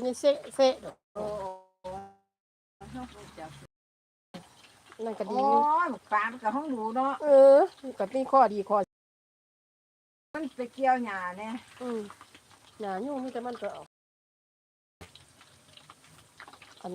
เขาจะเซะเซะดอกโอ้จับนั่นก็ดีโอ้อยู่ยปลามันกับห้องหนูเนาะ เออก็มีข้อดีข้อมันไปเกี่ยวหญ้าเนี่ยอืมหนายุ่งมีแต่มันก็เอาอัน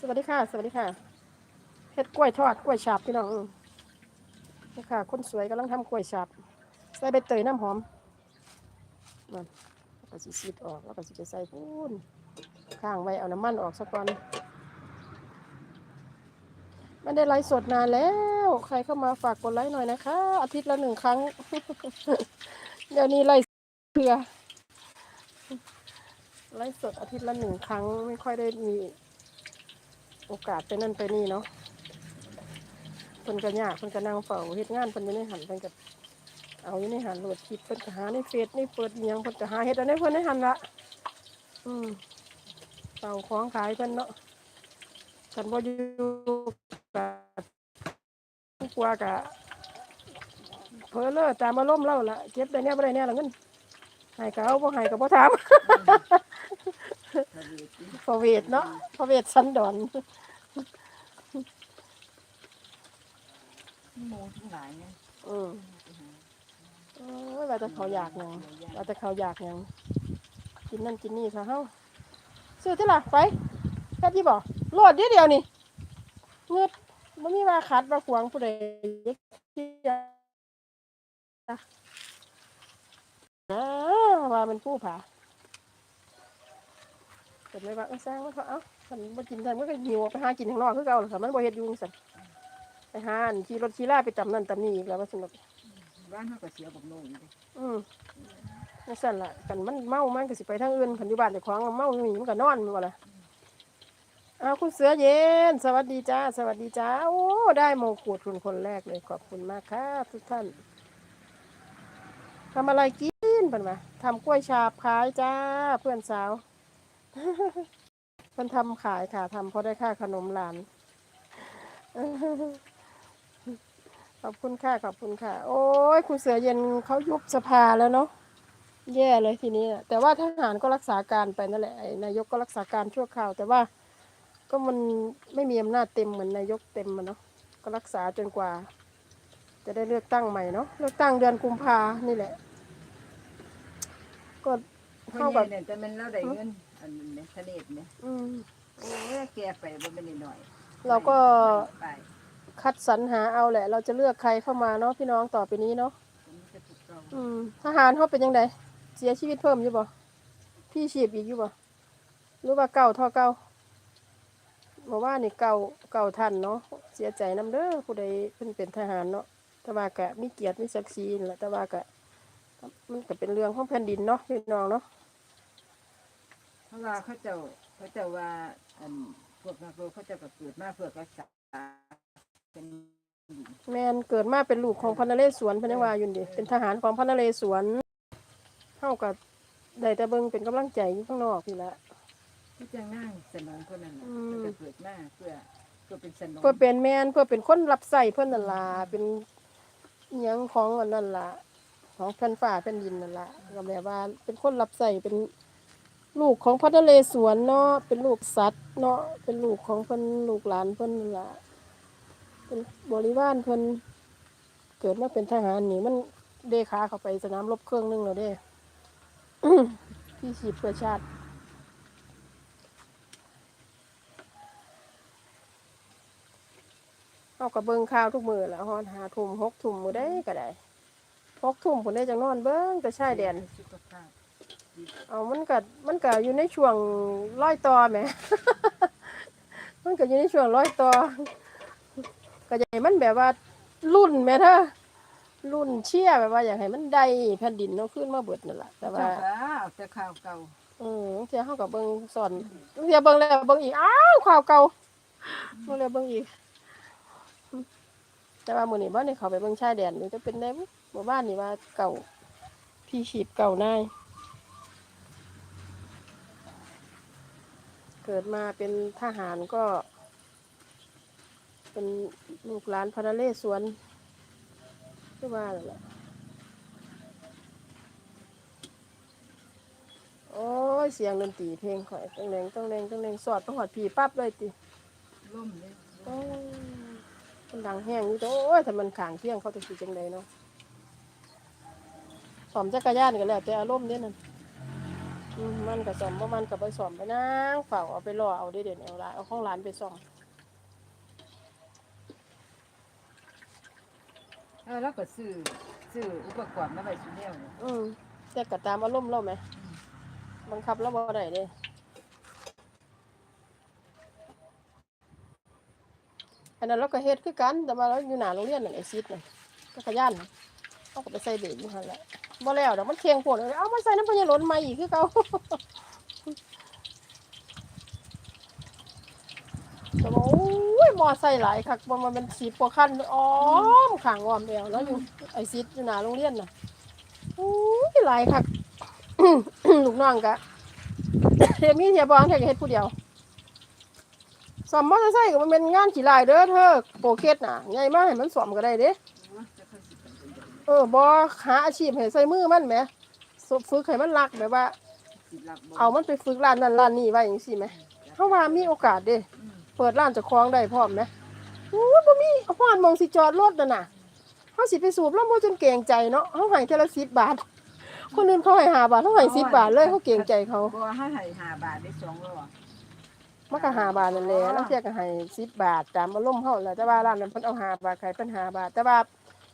สวัสดีค่ะ สวัสดีค่ะเฮ็ดกล้วยทอดกล้วยฉาบพี่น้องนี่ค่ะ คนสวยกำลังทำกล้วยฉาบใส่ใบเตยน้ำหอมนั่นแล้วก็สิซีดออกแล้วก็สิไปใส่ปูนข้างไว้เอาน้ำมันออกซะก่อนไม่ได้ไลฟ์สดนานแล้ว ใครเข้ามาฝากกดไลค์หน่อยนะคะ อาทิตย์ละหนึ่งครั้ง เดี๋ยวนี้ไลฟ์เพื่อไลฟ์สดอาทิตย์ละหนึ่งครั้งไม่ค่อยได้มี โอกาสไปนั่นไปนี่เนาะเพิ่นก็ยากเพิ่นก็นั่งเฝ้าเฮ็ดงานเพิ่นอยู่ในหันเพิ่นก็เอาอยู่ในหันโหลดคลิปเพิ่นก็หาในเฟซในเปิดอิหยังเพิ่นก็หาเฮ็ดอันนี้เพิ่นในหันละอืมเฝ้าของขายเพิ่นเนาะฉันบ่อยู่กับกลัวกะเพอเลอตามอารมณ์เราละเก็บได้แน่บ่ได้แน่ละเงินให้ก็เอาบ่ให้ก็บ่ถาม พอเวทเนาะพอเวทสันดอนหมูทั้งหลายเนี่ยอืมโอ้ยว่าแต่เขาอยากหยังว่าแต่เขาอยากหยังกินนั่นกินนี่ค่ะเฮาซื้อที่ล่ะไปแค่ที่บอกโหลดเดียวเดียวนี่เงืดมันมีว่าขัดว่าขวางผู้ใดที่จะอ่าว่ามันผู้ผา เกิดไม่ว่าเออสร้างมันเขาเอ้ามันมากินทันมันก็หิวออกไปหากินข้างนอกคือเก่าเลยค่ะมันบ่เฮ็ดอยุงสั่นไปหาอันขี่รถขี่ลาไปตำนั่นตำนี่อีกแล้วว่าสนุกบ้านเขาก็เสียบักโน่นเลยอืมนั่นสั่นละกันมันเมามันก็สิไปทางอื่นคันอยู่บ้านแต่ของเมาอยู่นี่มันก็นอนมันว่าล่ะอ้าวคุณเสือเย็น สวัสดีจ้า สวัสดีจ้า โอ้ได้โมงขวดคุณคนแรกเลยขอบคุณมากครับทุกท่านทำอะไรกินนเพิ่นว่าทำกล้วยฉาบขายจ้าเพื่อนสาว เพิ่นทำขายค่ะทำเพราะได้ค่าขนมหลาน ขอบคุณค่ะขอบคุณค่ะ โอ้ยคุณเสือเย็นเขายุบสภาแล้วเนาะแย่เลยทีนี้แต่ว่าทหารก็รักษาการไปนั่นแหละนายกก็รักษาการชั่วคราว แต่ว่าก็มันไม่มีอำนาจเต็มเหมือนนายกเต็มมันเนาะก็รักษาจนกว่า จะได้เลือกตั้งใหม่เนาะเลือกตั้งเดือนกุมภานี่แหละ ก็เข้าใหกับเนี่ยแต่มันเราได้เงิน อันนี้ทะเลเนี่ยอืมโอ้ยแกไปบ่เป็นหน่อยเราก็ไปคัดสรรหาเอาแหละ เราจะเลือกใครเข้ามาเนาะพี่น้องต่อไปนี้เนาะผมจะถูกต้องอืมทหารเขาเป็นยังไงเสียชีวิตเพิ่มอยู่บ่พี่ชีพอีกอยู่บ่หรือว่าเก่าเท่าเก่าบอกว่านี่เก่าเก่าทันเนาะเสียใจน้ำเด้อผู้ใดเพิ่นเป็นทหารเนาะแต่ว่ากะมีเกียรติมีศักดิ์ศรีนั่นแหละแต่ว่ากะมันก็เป็นเรื่องของแผ่นดินเนาะพี่น้องเนาะ เพราะว่าเขาเจ้าเขาเจ้าว่าอันพวกนักรบเขาเจ้าก็เกิดมาเพื่อรักษาเป็นแม่นเกิดมาเป็นลูกของพระนเรศวรพระนวาอยุนดิเป็นทหารของพระนเรศวรเท่ากับได้แต่เบิ่งเป็นกำลังใจอยู่ข้างนอกนี่แหละ ที่จะนั่งสนองคนนั้นน่ะอืม เขาจะเกิดมาเพื่อเพื่อเป็นสนองเพื่อเป็นแม่นเพื่อเป็นคนรับใส่เพื่อนนั่นล่ะเป็นอิหยังของอันนั่นล่ะของแผ่นฟ้าแผ่นดินนั่นล่ะก็แบบว่าเป็นคนรับใส่เป็น ลูกของพระนเรศวรเนาะเป็นลูกสัตว์เนาะเป็นลูกของเพิ่นลูกหลานเพิ่นล่ะเป็นบริวารเพิ่นเกิดมาเป็นทหารนี่มันเดขาเข้าไปสนามรบเครื่องนึงแล้วเด้พี่ชีพเพื่อชาติเอากับเบิงข่าวทุกมือแหล้วฮอนหาทุ่มหกทุ่มมือได้ก็ได้หกทุ่มผมได้จังนอนเบิ่งแต่ชายแดน เอามันก็มันก็อยู่ในช่วงร้อยต่อแหม มันก็อยู่ในช่วงร้อยต่อก็อยากให้มันแบบว่ารุ่นแหม่เธอรุ่นเชี่ยแบบว่าอยากให้มันได้แผ่นดินเนาะขึ้นมาเบิดนั่นแหละแต่ว่า เจ้าก็เอาแต่ข่าวเก่าเออเสียเฮากับเบิ่งสอนเสียเบิ่งแล้วเบิ่งอีกอ้าวข่าวเก่าเบิ่งแล้วเบิ่งอีก แต่ว่ามื้อนี้บ่ได้เข้าไปเบิ่งชายแดนอยู่จะเป็นได้บ่หมู่บ้านนี่ว่าเก่าพี่ชีพเก่านาย เกิดมาเป็นทหารก็ เป็นลูกหลานพระนเรศวรคือว่าแหละโอ้ย เสียงดนตรีเพลงข่อยต้องแรงต้องแรงต้องแรงสอดต้องหอดผีปั๊บเลยติล่มเลยโอ้ยมันดังแห้งอยู่ตัวโอ้ยถ้ามันขางเที่ยงเขาจะสิจังใดเนาะสอมจักรยานกันแล้วแต่อารมณ์เด้นั่น มมันก็สอมว่ามันก็ไปสอมไปนั่งเฝ้าเอาไปรอเอาได้เด่นเอาละเอาของร้านไปส่องเออแล้วก็ซื้อซื้ออุปกรณ์มาไว้ซุแนวเนี่ยอืมแต่ก็ตามอารมณ์เราไหมบังคับเราบ่ได้เด้อันนั้นเราก็เฮ็ดคือกันแต่ว่าเราอยู่หน้าโรงเรียนนั่นไอ้ซิดน่ะจักรยานน่ะเขาก็ไปใส่เบรกอยู่หั่นแหละ บ่แล้วเดอกมันเคียงโพดเลยเอามาใส่น้ำพญาหลนม่อีกคือเก่าแต่ว่าโอ้ยมอไซค์หลายคักบ่มันเป็นสีกว่าคันอ้อมข้างอ้อมแอวแล้วอยู่ไอซิดอยู่หน้าโรงเรียนน่ะโอ้ยหลายคักลูกน้องกะเฮ็ดมีเทียบองเทียก็เฮ็ดผู้เดียวสอมมอเตอร์ไซค์ก็มันเป็นงานขี้ลายเด้อเธอโปรเคสน่ะใหญ่มากให้มันสอมก็ได้เด้ เออบ่หาอาชีพให้ใส่มือมันแหมฝึกให้มันรักแบบว่าสิรักบ่เอามันไปฝึกร้านนั้นร้านนี้ไว้จังซี่แหมเฮาว่ามีโอกาสเด้อืมเปิดร้านเจ้าของได้พร้อมไหมโอ้ยบ่มีฮอดหมองสิจอดรถน่ะน่ะเฮาสิไปสูบแล้วบ่จนเกรงใจเนาะเฮาให้เทอละ10บาท คนอื่นเขาให้5บาทเฮาให้10บาทเลยเขาเกรงใจเขาบ่ให้ให้ห้าบาทได้สองร้อยมันก็5บาทนั่นแหละแล้วเที่ยก็ให้10บาทตามอารมณ์เฮาแหละแต่ว่าร้านนั้นเพิ่นเอา5บาทขายเพิ่น5บาทแต่ว่า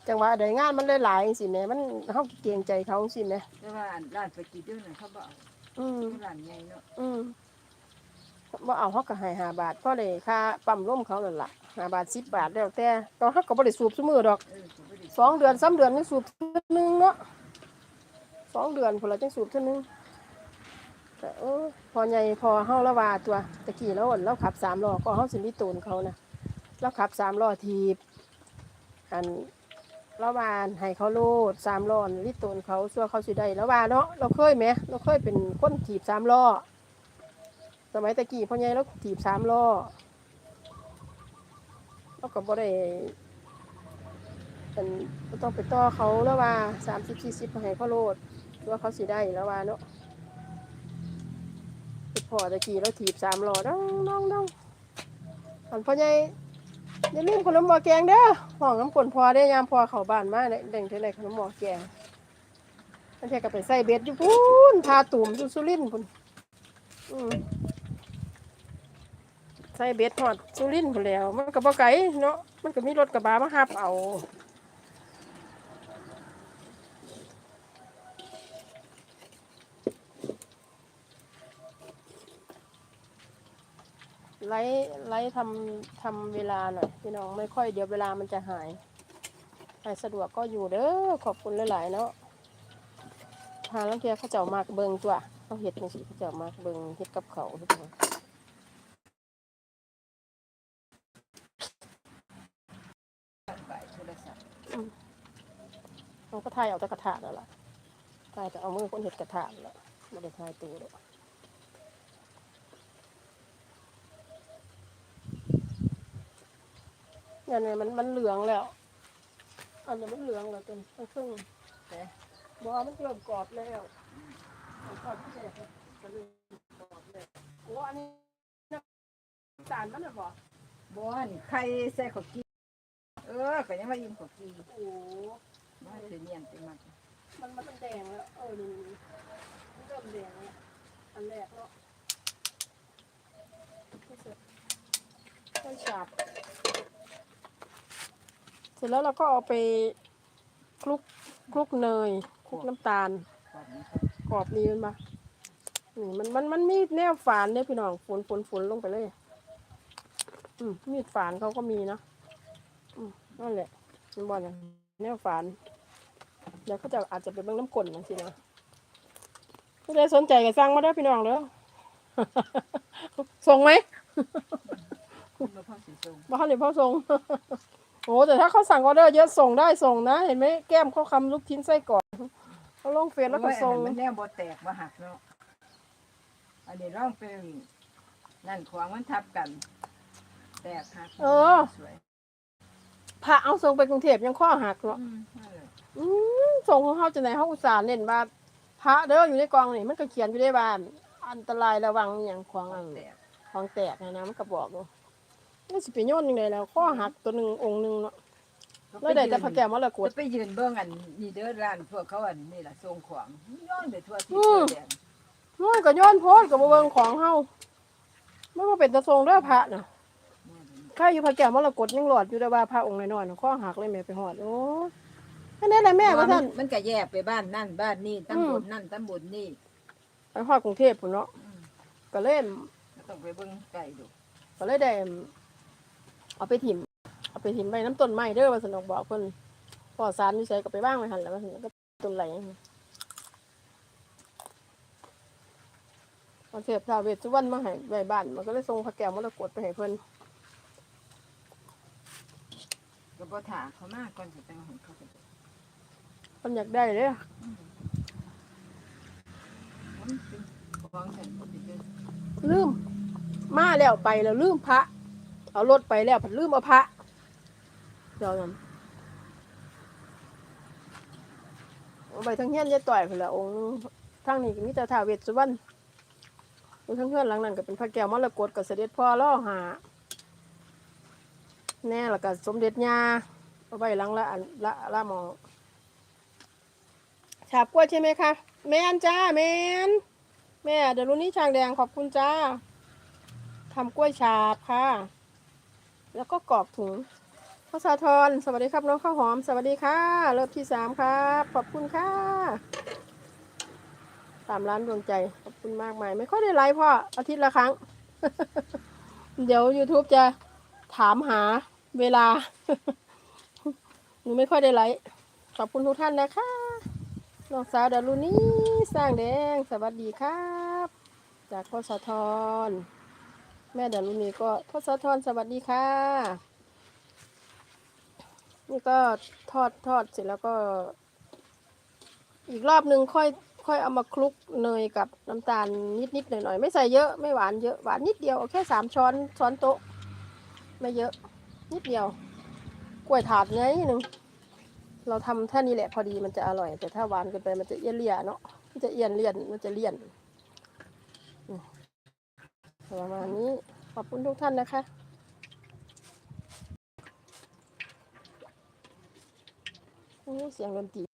จังหวะใดงานมันหลายๆจังซี่แหมมันเฮาเกรงใจเขาจังซี่แหมแต่ว่าอันร้านไปกี่เดือนน่ะเขาบ่เอาอืม ร้านใหญ่เนาะอืมบ่เอาเฮาก็ให้5บาทเพราะได้ค่าปั๊มลมเขานั่นล่ะ5บาท10บาทแล้วแต่ตอนเฮาก็บ่ได้สูบซุมื้อดอกเออก็บ่ได้สองเดือนสามเดือนนี่สูบเทื่อนึงเนาะสองเดือนพอเราจังสูบเทื่อนึงแต่เออพอใหญ่พอเฮาละว่าตัวตะกี้แล้วเราขับสามล้อก็เฮาสิมีตูนเขานะเราขับสามล้อทีบอัน ระหวานให้เขาโลดสามล้อลิตนเขาซัวเขาสิได้แล้วว่าเนาะเราเคยไหมเราเคยเป็นคนถีบสามล้อสมัยตะกี้พ่อใหญ่เราถีบสามล้อเราก็บ่ได้เป็นต้องไปต่อเขาแล้วว่าสามสิบสี่สิบให้เขาโลดซัวเขาสิได้แล้วว่าเนาะพอตะกี้เราถีบสามล้อน้องน้องน้องอันพ่อใหญ่ อย่าลืมขนมหม้อแกงเด้อห้องน้ำกลนพอได้ยามพอเข้าบ้านมาได้เด้งเท่าไรขนมหม้อแกงนั่นแค่ก็ไปใส่เบ็ดอยู่พูนทาตุ่มอยู่สุรินทร์พุ่นอืมใส่เบ็ดหอดสุรินทร์พุ่นแล้ว มันก็บ่ไกลเนาะมันก็มีรถกระบะมาหับเอา ไล่ไล่ทำทำเวลาหน่อยพี่น้องไม่ค่อยเดี๋ยวเวลามันจะหายใครสะดวกก็อยู่เด้อขอบคุณหลายๆเนาะหาลังเทียเขาเจ้ามากเบิงตัวเขาเห็ดจังสิเขาเจ้ามากเบิงเห็ดกับเขาทรศัพท์เขาก็ถ่ายเอาแต่กระถางนั่นแหละถ่ายแต่เอามือคนเห็ดกระถางแล้วไม่ได้ถ่ายตัวเลย เนี่ยเนี่ยมันมันเหลืองแล้ว อันนี้มันเหลืองแล้วจนมันครึ่งแต่บอมันเริ่มกรอบแล้วมันกรอบที่แรกเลยมันเริ่มกรอบแล้วโอ้อันนี้น้ำตาลมันน่ะบ่บอนใครใส่ขาวกีเออก็ยังมายิ้มขาวกีโอ้มาถือเนียนไปมัดมันมันแดงแล้วเออนี่มันเริ่มแดงแล้วอันแรกเนาะไม่เสร็จไม่ฉาบเส ร็จแล้วเราก็เอาไปคลุกคลุกเนยคลุกน้ำตาลก่อนนี้กรอบดีมันมานี่มันมันมันมีแนวฝานเนี่ยพี่น้องฝนฝนฝนลงไปเลย อืมมีดฝานเขาก็มีนะอืมนั่นแหละมันบอลอย่างแนวฝานเดี๋ยวเขาจะอาจจะไปเบิ่งน้ำกลนนะสินะถ้าใครสนใจก็สั่งมาได้อพี่น้องเด้อส่งไหมคุณมาพ่อสีส้มบ้านหรือพ่อส่ง โอ้แต่ถ้าเขาสั่งออเดอร์เยอะส่งได้ส่งนะ เห็นไหมแก้มเขาคำลูกชิ้นไส้กรอกเขาลงเฟซแล้วก็ส่งโอ้ยอันนั้นมันแนวบ่แตกบ่หักเนาะอันนี้ร่องเป็นนั่นขวางมันทับกัน แตกหักเออสวยพระเอาส่งไปกรุงเทพยังข้อหักเนาะอืมนั่นแหละอืมส่งของเขาจะไหนเขาอุตส่าห์เน้นว่าพระเด้ออยู่ในกองนี่มันก็เขียนอยู่ในบ้าน อันตรายระวังอหย่างขวางอันแตกของแตกนะนะมันก็บอกอ ยู่นี่สิไปโยนยังไงแล้วข้อหักตัวหนึ่งองค์หนึ่งเนาะแล้วได้แต่พระแก้วมรกตไปยืนเบื้องอันนี่เด้อร้านพวกเขาอันนี่แหละทรงขวางย้อนไปทั่วที่อืทั่มวแดนมันก็โย้อนโพสกับเบิงของเฮาไม่ว่าเป็นตะทรงเด้อพระเนาะข้าอยู่พระแก้วมรกตยังหลอดอยู่แต่ว่าพระองค์น้อยๆน่ะข้อหักเลยแม่ไปหอดโอ้แค่นั้นแหละแม่ว่าท่านมันก็แยกไปบ้านนั่นบ้านนี่ตำบลนั่นตำบลนี่ไปฮอดกรุงเทพพุ่นเนาะอืมก็เล่นก็ต้องไปเบิ่งไก่ดูก็เลยได้ เอาไปถิ่มเอาไปถิ่มไปน้ำต้นไม้เด้อว่าสนอกบอกเพิ่นปอสารอยู่ไสก็ไปบ้างไว้หั่นแหล้วว่าซั่นก็ต้นไหลเอาเทพท้าวเวสสุวรรณมาให้ไว้บ้านมันก็เลยส่งพระแก้วมรกตไปให้เพิ่นก็บ่ถาเขามาก่อนสิจังให้เขาไปเพิ่นอยากได้เด้อมันเป็นของฉันบ่ไปเจอลืม มาแล้วไปแล้วลืมพระ เอารถไปแล้วผัดลืมเอาพระเดี๋ยวนั้นเอาไปทั้งเฮียนยายต่อยพุ่นละองค์ทั้งนี้มีแต่ท้าเวสสุวรรณทั้งเฮือนหลังนั้นก็เป็นพระแก้วมรกตกับเสด็จพ่อล่อหาแน่ล้วก็สมเด็จยาเอาไว้หลังละอันละละมองฉาบกล้วยใช่ไหมคะแม่นจ้าแม่นแม่เดี๋ยวรุ่นนี้ช้างแดงขอบคุณจ้าทำกล้วยฉาบค่ะ แล้วก็กรอกถุงพระสาธรสวัสดีครับน้องข้าวหอม สวัสดีค่ะ เริ่มที่สามครับ ขอบคุณค่ะสามล้านดวงใจ ขอบคุณมากมาย ไม่ค่อยได้ไลฟ์พ่ออาทิตย์ละครั้ง เดี๋ยว YouTube จะถามหาเวลา หนูไม่ค่อยได้ไลฟ์ขอบคุณทุกท่านนะคะน้องสาวดารุณีสร้างแดง สวัสดีครับ จากพ่อสะทร แม่ดารุณีก็พ่อสะทรสวัสดีค่ะ นี่ก็ทอดทอดเสร็จแล้วก็ อีกรอบนึงค่อย ค่อยเอามาคลุกเนยกับน้ำตาลนิดนิดหน่อยหน่อยไม่ใส่เยอะไม่หวานเยอะหวานนิดเดียวเอาแค่สามช้อนช้อนโต๊ะไม่เยอะ นิดเดียว กล้วยถาดไงหนึ่งเราทำแค่นี้แหละพอดีมันจะอร่อย แต่ถ้าหวานเกินไปมันจะเอี้ยนเลี่ยเนาะมันจะเอี้ยนเลี่ยนมันจะเลี่ยน ประมาณนี้ขอบคุณทุกท่านนะคะโอ้เสียงดนตรี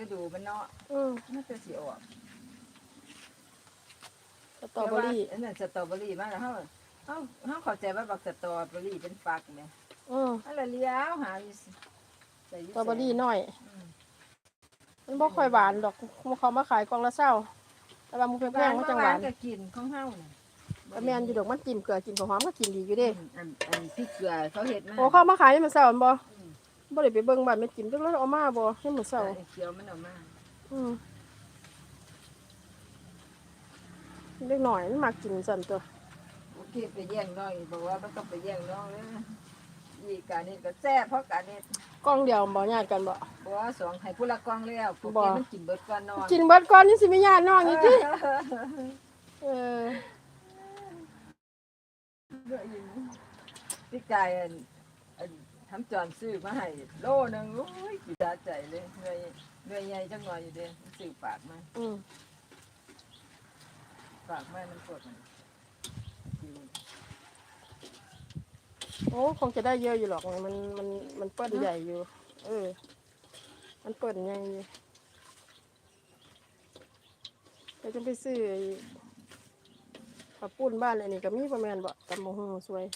ฤดูมันเนาะอืมมันจะสิออกสตรอเบอรี่อันนั้นสตรอเบอรี่มาแล้วเฮาเฮาเฮาเข้าใจว่าบักสตรอเบอรี่เป็นฝักแหมอืมอันละเลี้ยวหาอยู่สิใส่สยู่ตรอเบอรี่น้อย อืมมันบ่ค่อยหวานดอกเขามาขายกล่องละเศร้าแต่ว่ามันแพบ้างนๆมันเมื่จัองหวาวานนก็กินของเฮาน่ะก็แม่นอยู่ดอกมันจิ้มเกลือจิ้มข้าวหอมก็กินดีอยู่เด้อันอันพริกเกลือเขาเฮ็ดมาโอ้เข้ามาขายนี่มันเช้าอันบ่อืม บ่ได้ไปเบิ่งบ้านแม่จิ้มจักแล้วเอามาบ่นี่มันเช้า ไอ้เขียวมันเออกมาอืมเล็กหน่อยมันมักกินสั่นตัวโอเคไปแย่งน้องอีกบอกว่ามันต้องไปแย่งน้องเลยอีการนี้ก็แซ่บเพราะการนี้กล้องเดียวบ่ญาติกันบ่บอกว่าสองให้ผู้ละกองแล้วปกบ่ติมันกินเบิดก่อนนอนกินเบิดก่อนนี่สิไม่ญาติน้องอีกติเออพี่กายอันอัน ทำจอนซื้อมาให้โลหนึงโอ้ยกินตาใจเลยเหนื่อยเหนื่อยใหญ่จังหน่อยอยู่เด้ซื้อปากมาอืมปากมามันกดมันกินโอ้คงจะได้เยอะอยู่หรอกมันมันมันเปิ้ลใหญ่อยู่ เออ มันเปิ้ลใหญ่อยู่เราจะไปซื้อไอ้ข้าวปุ้นบ้านอันนี้ก็มีประมาณบ่ตำบงหงสวย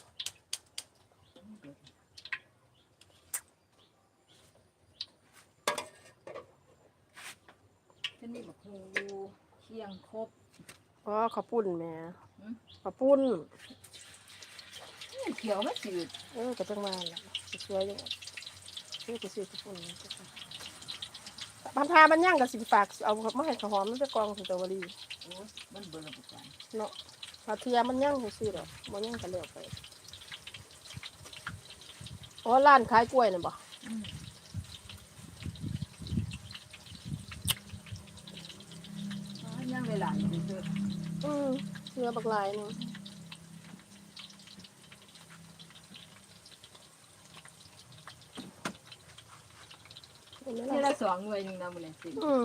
นนี่บอกฮูอยู่เคียงครบ อ๋อข้าวปุ้นแหม่หืมข้าวปุ้นเขียวมันจืดเออก็จังว่าล่ะสวยอยู่เออก็ซื้อข้าวปุ้นบางทามันย่างกับสิฝากเอามาให้ข้าวหอมมันจะกองสิตะวารีโอ้ยมันเบิ่งประกันเนาะปลาเทียมันย่างซื้อหรอกมันย่างกันเร็วไปอ๋อร้านขายกล้วยน่ะบ่อืมอ๋อย่างเวลาอยู่เด้อ อืมเนื้อบักลายหนึงเห็นไหมที่ล่ะละสองหน่วยหนึงนะมื้อนี้สิอืม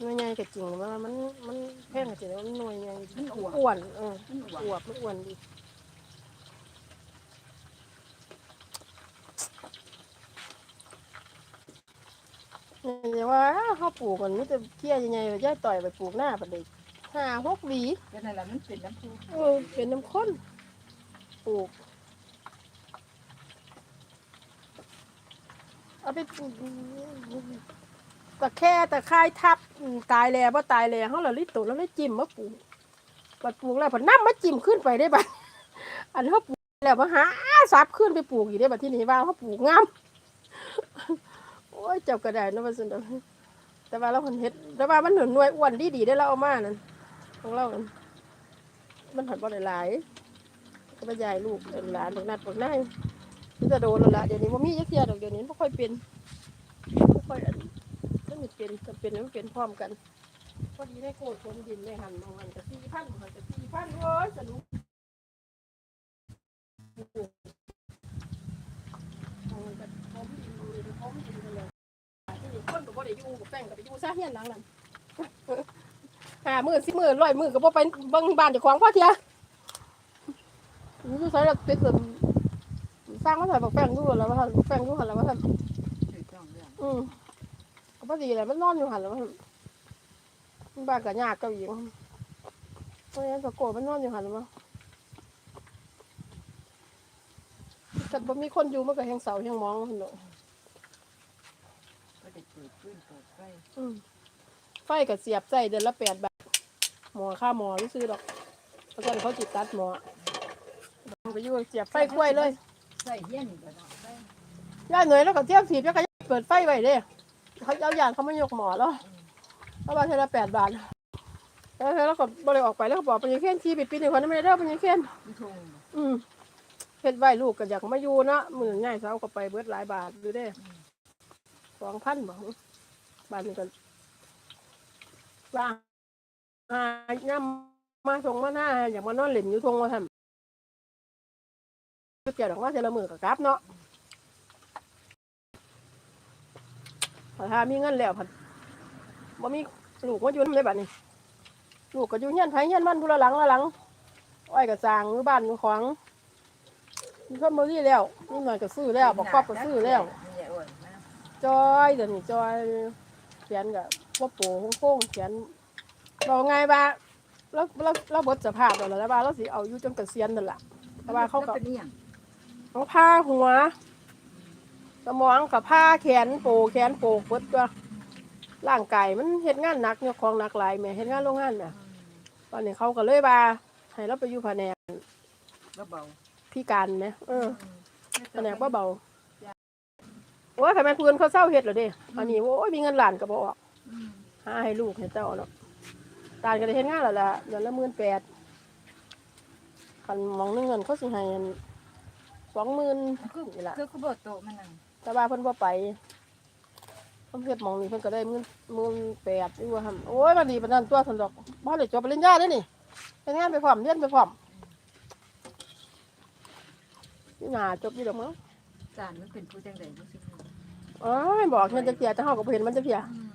หน่วยใหญ่ก็จริงว่ามันมันแพงก็จริงแล้วมันหน่วยใหญ่มันอ้วนอ้วนเออมันหวาอวบมันอ้วนดีเนี่ยว่าเขาปลูกมันไมแต่จะเที่ยใหญ่ๆย่ายต่อยไปปลูกหน้าปัดเด็ก ห้าหกหวีก็นั่นแหละมันเป็นน้ำพุเออเป็นน้ำข้นปลูก เอาไปปลูกตะแค่ตะไคร้ทับอืมตายแล้วว่าตายแล้วเขาเลยลิตุแล้วเลยจิ้มมาปลูกบัดปลูกแล้วผลน้ำมาจิ้มขึ้นไปได้บัดอันเขาปลูกแล้วมาหาซับขึ้นไปปลูกอีกได้บัดที่นี่ว่าเขาปลูกงามโอ้ยเจับกระไดเนาะมันสนุกแต่ว่าเราคนเฮ็ดแต่ว่ามันหนุนหน่วยอ้วนดีดีๆได้เราเอามานั่น ของเรา มันหันบ่ได้หลายก็ไปยายลูกหลานลูกนัดลูกนายมันจะโดนแล้วละเดี๋ยวนี้ว่ามียักเทียดอกเดี๋ยวนี้ไม่ค่อยเป็นไม่ค่อยอันถ้ามันเป็นจะเป็นมันเป็นพร้อมกัน พอดีได้โกดผมดินได้หันบางวันก็สี่พันบางวันก็สี่พันโอ้ยสนุกบางวันก็ผมดินเลยผมดินเลยที่นี่คนก็บ่ได้อยู่แป้งก็ไปอยู่ซะเฮียนหลังนั่น หามือสิมือร้อยมือก็บ่ไปเบิ่งบ้านเจ้าของพ่อเทียนี่คือใส่ละเป็ดเสริมสร้างมาใส่บักแป้งอยู่แล้วว่าซั่นบักแป้งอยู่หั่นแล้วว่าซั่นถูกต้องเรื่องอืมก็พอดีแหละมันนอนอยู่หั่นแล้วว่าซั่นมันบ้านก็ยากก็อีกเพราะฉะนั้นตะโกนมันนอนอยู่หั่นแล้วว่าแต่บ่มีคนอยู่มันก็แฮงเสาแฮงมองหั่นเนาะก็จะเปิดพื้นเปิดไฟอืมไฟก็เสียบใส่เดือนละ8บาท หมอค่าหมอซื้อๆดอกเพราะฉะนั้นเขาจิตตัดหมอไปอยู่เสียบไฟกล้วยเลยใส่เฮี้ยนก็ได้ไฟย่าเหนื่อยแล้วก็เที่ยวถีบแล้วก็เปิดไฟไว้เด้เขาเอาอย่างเขาไม่ยกหมอแล้วเพราะว่าเทอละแปดบาทแล้วเธอแล้วก็บริออกไปแล้วก็บอกปัญญาเคนทีไปปีหนึ่งคนนั้นไม่ได้เด้อปัญญาเคนมีทงอืมเฮ็ดไว้ลูกก็อยากมาอยู่เนาะมือง่ายเสาก็ไปเบิดหลายบาทดูเด้สองพันบอกบาทนี้ก็ว่า อ่าย่ำมาทงมาหน้าอยากมานอนเล่นอยู่ทงมาทำเกี่ยวดอกว่าเทอละมือกับกราฟเนาะพอถ้ามีเงินแล้วพัดบ่มีลูกมาอยู่นำได้บัดนี้ ลูกก็อยู่เฮียนไผเฮียนมันผู้ละหลังละหลังอ้อยก็สร้างมือบ้านมือของมีคนบ่รีแล้วนี่หน่อยก็ซื้อแล้วบอกครอบก็ซื้อแล้วมีใหญ่อ้วนนะจอยเดี๋ยวนี้จอยเขียนกับพ่อโปโค้งๆเขียน บอกไงว่าแล้วแล้วแล้วบทสภาพแล้วแล้วว่าเราสิเอาอยู่จนเกษียณนั่นแหละแต่ว่าเขาก็เป็นนี่ยังเขาผ้าหัว สมองกับผ้าแขนโปแขนโปกเบิดตัวร่างกายมันเฮ็ดงานหนักเนี่ยของหนักหลายแหม่เฮ็ดงานโรงงานแหม่ตอนนี้เขาก็เลยว่าให้เราไปอยู่แผนกก็เบาพิการไหมเออแม่แผนกบ่เบาโอ้ยใครแม่คืนเขาเศร้าเฮ็ดเหรอเด้อันนี้โอ้ยมีเงินหลานก็บ่ออกอืมหาให้ลูกให้เต้าเนาะ ตาลก็ได้เฮ็ดงานแล้วล่ะเดือนละหมื่นแปดคันหมองหนึงเงินเขาสิให้สองหมื่นคือนี่ล่ะคือคือบ่โตะมันนั่นแต่ว่าเพิ่นบ่ไปเพิ่นเฮ็ดหมองนี้เพิ่นก็ได้หมื่นหมื่นแปดอยู่ว่าหั่นโอ้ยมันดีปานนั้นตัวซั่นดอกบ่ได้จบปริญญาเด้นี่เฮ็ดงานไปพร้อมเรียนไปพร้อมนี่น่าจบอยู่ดอกมั้งจานมันเป็นผู้จังได๋รู้สึกว่าอ๋อบอกเงินจะเพียแต่เฮาก็บ่เห็นมันจะเพีย อืม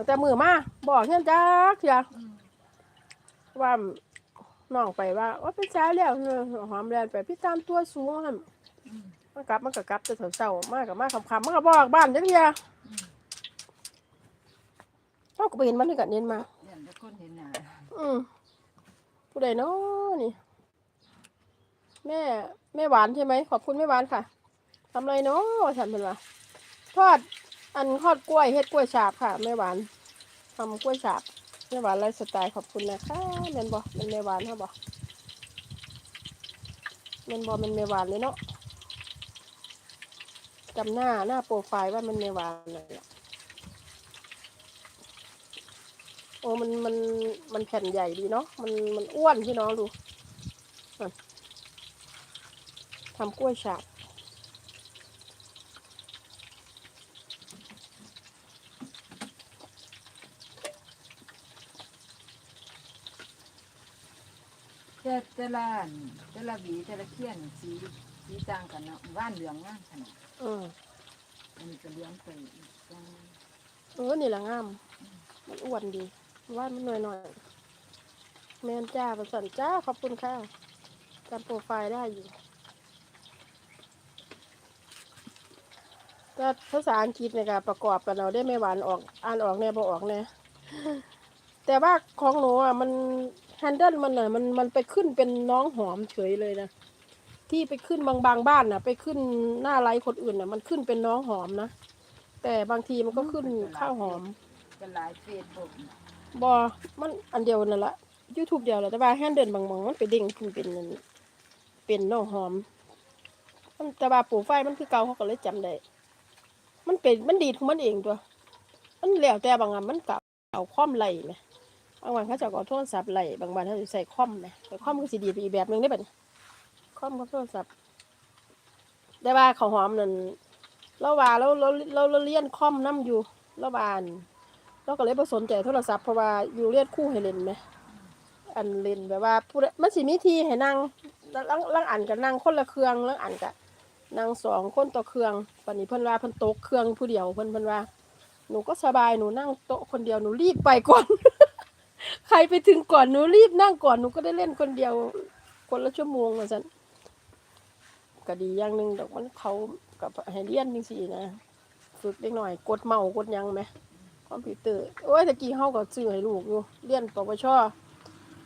ตั้งแต่มือมาบอกเงินจักเพียอืมว่าน้องไปว่าว่าเป็นสาวแล้วเออหอมแลนไปพี่ตามตัวสูงหั่นอืมมันกลับมันก็กลับแต่เช้าๆมากกับมาค่ำๆมันก็บอกบ้านจักเพียอืมเฮาก็บ่เห็นมันนี่ก็เน้นมายันแต่คนเห็นหน้าอืมผู้ใดเนาะนี่ แม่แม่หวานใช่ไหมขอบคุณแม่หวานค่ะทำอะไรเนาะฉันเป็นว่าทอด อันทอดกล้วยเฮ็ดกล้วยฉาบค่ะแม่หวานทำกล้วยฉาบแม่หวานไลฟ์สไตล์ขอบคุณนะคะเมนบอเป็นแม่หวานเขาบอเมนบอเป็นแม่หวานเลยเนาะจำหน้าหน้าโปรไฟล์ว่ามันแม่หวานเลยล่ะโอ้มันมันมันแผ่นใหญ่ดีเนาะมันมันอ้วนพี่น้องดูทำกล้วยฉาบ แต่แต่ละอันแต่ละหวีแต่ละเขี้ยนสีสีต่างกันเนาะว่านเหลืองงามขนาดอืมอันนี้ก็เหลืองไปอีกอย่างหนึ่งเออนี่แหละงาม มันอ้วนดีว่ามันหน่อยหน่อยๆแมนจ้าประสันจ้าขอบคุณค่ะจำโปรไฟล์ได้อยู่ก็ภาษาอังกฤษในการประกอบกันเราได้ไม่หวานออก อ่านออกแน่พอออกแน่แต่ว่าของหนูอะมัน แฮนเดิลมันอะมันมันไปขึ้นเป็นน้องหอมเฉยเลยนะที่ไปขึ้นบางบางบ้านน่ะ ไปขึ้นหน้าไลฟ์คนอื่นน่ะ มันขึ้นเป็นน้องหอมนะแต่บางทีมันก็ขึ้นข้าวหอมเป็นหลายเฟซบุ๊กบอมันอันเดียวนั่นแหละ YouTube เดียวแหละแต่ว่าแฮนเดิลบางหมองมันไปเด้งขึ้นเป็นนั่นเป็นน้องหอมมันแต่ว่าปูไฟมันคือเก่าเขาก็เลยจำได้มันเป็นมันดีดของมันเองตัว มันแล้วแต่บางอันมันเก่าเอาคอมไหลไหม บางวันเขาจะเอาโทรศัพท์ไหลบางวันเขาจะใส่คอมไหมแต่คอมก็สิดีไปอีกแบบหนึ่งได้แบบคอมกับโทรศัพท์แต่ว่าเขาหอมนั่นเราว่าเราเราเราเราเรียนคอมน้ำอยู่เราบานเราก็เลยบ่สนใจโทรศัพท์เพราะว่าอยู่เรียนคู่ให้เล่นไหมอันเล่นแบบว่าผู้มันสิมีทีให้นั่งลังลังอันกับนั่งคนละเครื่องลังอันกับนั่งสองคนต่อเครื่องปันนี้เพิ่นว่าเพิ่นโต๊ะเครื่องผู้เดียวเพิ่นเพิ่นว่าหนูก็สบายหนูนั่งโต๊ะคนเดียวหนูรีบไปก่อน ใครไปถึงก่อนหนูรีบนั่งก่อนหนูก็ได้เล่นคนเดียว คนละชั่วโมงว่าซั่นก็ดีอย่างหนึ่งดอกมันเขากับให้เรียนจังซี่นะฝึกเล็กหน่อยกดเมากดยังไหมคอมพิวเตอร์โอ้ยตะกี้เขาก็ซื้อให้ลูกอยู่เรียนปวช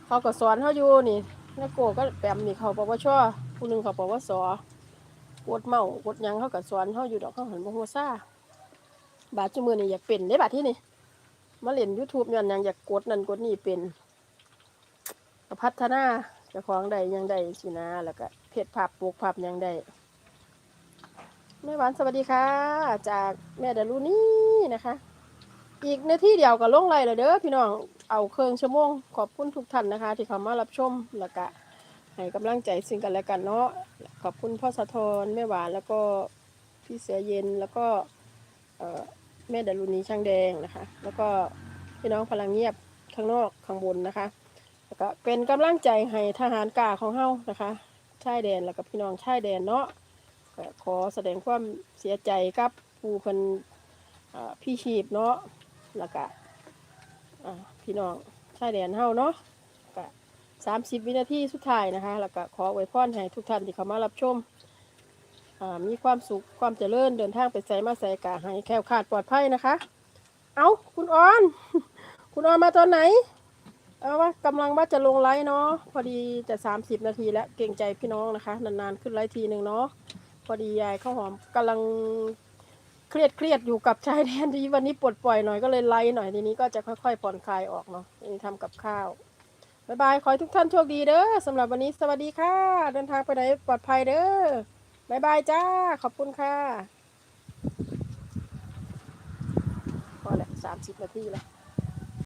เขาก็สอนเขาอยู่นี่แล้วโกก็แปมนี่เขาปวชผู้หนึ่งเขาปวสกดเมากดยังเขาก็สอนเขาอยู่ดอกเขาหันบ่ฮู้ซ่าบาดจมือนี่อยากเป็นได้บาดที่นี่ มาเล่น YouTube ย้อนหยังอยากกดนั่นกดนี่เป็นพัฒนาเจ้าของใดยังได้สินะ แล้วก็เพจภาพปลูกภาพยังได้แม่หวานสวัสดีค่ะ จากแม่ดารุนี่นะคะ อีกนาทีเดียวก็ลงไลน์แล้วเด้อพี่น้องเอาเครื่องชั่วโมง ขอบคุณทุกท่านนะคะ ที่เข้ามารับชมแล้วก็ให้กำลังใจซึ่งกันและกันเนาะขอบคุณพ่อสะทอนแม่หวานแล้วก็พี่เสือเย็นแล้วก็เอ่อ แม่ดารุณีช่างแดงนะคะ แล้วก็พี่น้องพลังเงียบข้างนอกข้างบนนะคะแล้วก็เป็นกำลังใจให้ทหารกาของเฮานะคะชายแดนแล้วก็พี่น้องชายแดนเนาะขอแสดงความเสียใจกับผู้คนพี่ชีพเนาะแล้วก็พี่น้องชายแดนเฮาเนาะก็สามสิบวินาทีสุดท้ายนะคะ แล้วก็ขออวยพรให้ทุกท่านที่เข้ามารับชม มีความสุขความเจริญเดินทางไปใส่มาใส่กะให้แค้วคลาดปลอดภัยนะคะ เอาคุณออน คุณออนมาตอนไหน เอาว่ากำลังว่าจะลงไลฟ์เนาะพอดีจะสามสิบนาทีแล้วเกรงใจพี่น้องนะคะ นานๆขึ้นไลฟ์ทีหนึ่งเนาะพอดียายข้าวหอมกำลังเครียดเครียดอยู่กับชายแดนที่วันนี้ปลดปล่อยหน่อยก็เลยไล่หน่อยทีนี้ก็จะค่อยๆผ่อนคลายออกเนาะนี่ทำกับข้าวบายบาย ขอให้ทุกท่านโชคดีเด้อสำหรับวันนี้สวัสดีค่ะ เดินทางไปไหนปลอดภัยเด้อ บายบายจ้า ขอบคุณค่ะพอแล้วสามสิบนาทีแล้ว